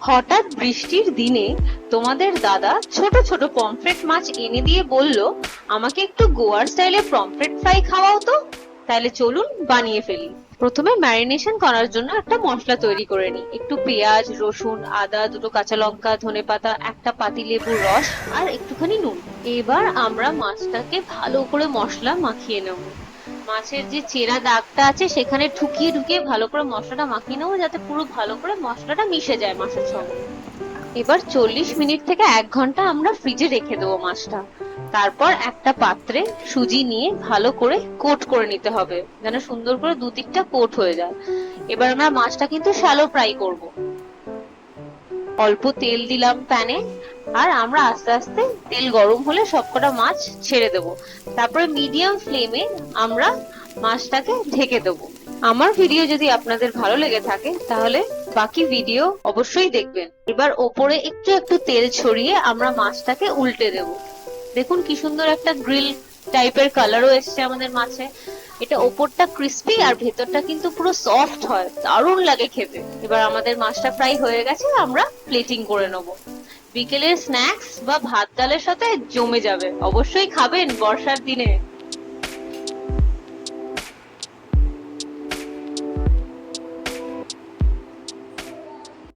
হঠাৎ বৃষ্টির দিনে তোমাদের দাদা ছোট ছোট পমফ্রেট মাছ এনে দিয়ে বলল, আমাকে একটু গোয়ার স্টাইলে পমফ্রেট ফ্রাই খাওয়াও তো। তাহলে চলুন বানিয়ে ফেলি। প্রথমে ম্যারিনেশন করার জন্য একটা মশলা তৈরি করে নিই। একটু পেঁয়াজ, রসুন, আদা, দুটো কাঁচা লঙ্কা ধনেপাতা একটা পাতিলেবুর রস আর একটুখানি নুন। এবার আমরা মাছটাকে ভালো করে মশলা মাখিয়ে নেব। মাছের যে চেরা দাগটা আছে, সেখানে ঠুকিয়ে ঢুকিয়ে ভালো করে মশলাটা মাখিয়ে নেব, যাতে পুরো ভালো করে মশলাটা মিশে যায় মাছের সঙ্গে। এবার চল্লিশ মিনিট থেকে এক ঘণ্টা আমরা ফ্রিজে রেখে দেবো মাছটা। তারপর একটা পাত্রে সুজি নিয়ে ভালো করে কোট করে নিতে হবে, যেন সুন্দর করে দু দিকটা কোট হয়ে যায়। এবার আমরা মাছটা কিন্তু শ্যালো ফ্রাই করব। অল্প তেল দিলাম প্যানে আর আমরা আস্তে আস্তে তেল গরম হলে সবকটা মাছ ছেড়ে দেব। তারপরে মিডিয়াম ফ্লেমে আমরা মাছটাকে ঢেকে দেবো। আমার ভিডিও যদি আপনাদের ভালো লেগে থাকে, তাহলে বাকি ভিডিও অবশ্যই দেখবেন। এবার ওপরে একটু একটু তেল ছড়িয়ে আমরা মাছটাকে উল্টে দেব। দেখুন কি সুন্দর একটা গ্রিল টাইপের কালারও এসছে আমাদের মাছে। এটা ওপরটা ক্রিস্পি আর ভেতরটা কিন্তু পুরো সফট হয়। দারুণ লাগে খেতে। এবার আমাদের মাছটা ফ্রাই হয়ে গেছে, আমরা প্লেটিং করে নেব। বিকেলের স্ন্যাক্স বা ভাত ডালের সাথে জমে যাবে। অবশ্যই খাবেন বর্ষার দিনে।